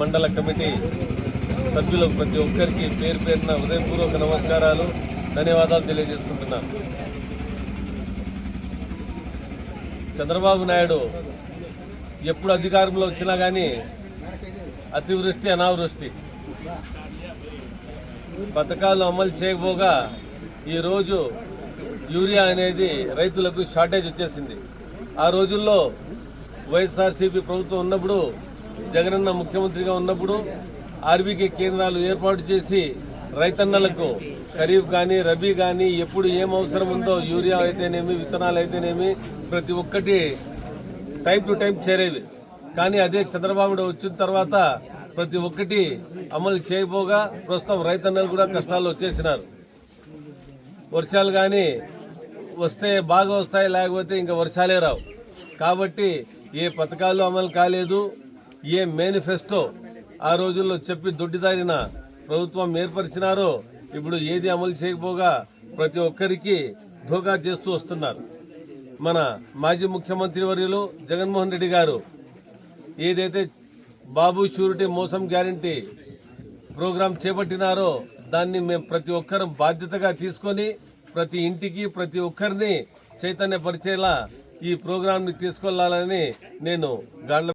మండల కమిటీ సభ్యులకు ప్రతి ఒక్కరికి పేరు పేరున హృదయపూర్వక నమస్కారాలు ధన్యవాదాలు తెలియజేసుకుంటున్నాను. చంద్రబాబు నాయుడు ఎప్పుడు అధికారంలో వచ్చినా కానీ అతివృష్టి అనావృష్టి. పథకాలు అమలు చేయకపోగా ఈరోజు యూరియా అనేది రైతులకు షార్టేజ్ వచ్చేసింది. ఆ రోజుల్లో వైఎస్ఆర్సీపీ ప్రభుత్వం ఉన్నప్పుడు జగనన్న ముఖ్యమంత్రిగా ఉన్నప్పుడు ఆర్బీకే కేంద్రాలు ఏర్పాటు చేసి రైతన్నలకు ఖరీఫ్ కానీ రబీ కానీ ఎప్పుడు ఏం అవసరం ఉందో యూరియా అయితేనేమి విత్తనాలు అయితేనేమి ప్రతి ఒక్కటి టైం టు టైం చేరేవి. కానీ అదే చంద్రబాబు వచ్చిన తర్వాత ప్రతి ఒక్కటి అమలు చేయబోగా ప్రస్తుతం రైతన్నలు కూడా కష్టాలు వచ్చేసినారు. వర్షాలు కానీ వస్తే బాగా వస్తాయి లేకపోతే ఇంకా వర్షాలే రావు. కాబట్టి ఏ పథకాలు అమలు కాలేదు. ఏ మేనిఫెస్టో ఆ రోజుల్లో చెప్పి దొడ్డిదారిన ప్రభుత్వం ఏర్పరిచినారో ఇప్పుడు ఏది అమలు చేయకపోగా ప్రతి ఒక్కరికి ధోకా చేస్తూ వస్తున్నారు. మన మాజీ ముఖ్యమంత్రి వర్యులు జగన్మోహన్ రెడ్డి గారు ఏదైతే బాబు షూరిటీ మోసం గ్యారంటీ ప్రోగ్రాం చేపట్టినారో దాన్ని మేము ప్రతి ఒక్కరం బాధ్యతగా తీసుకొని ప్రతి ఇంటికి ప్రతి ఒక్కరిని చైతన్యపరిచేలా ఈ ప్రోగ్రాంని తీసుకెళ్ళాలని నేను గాళ్ళ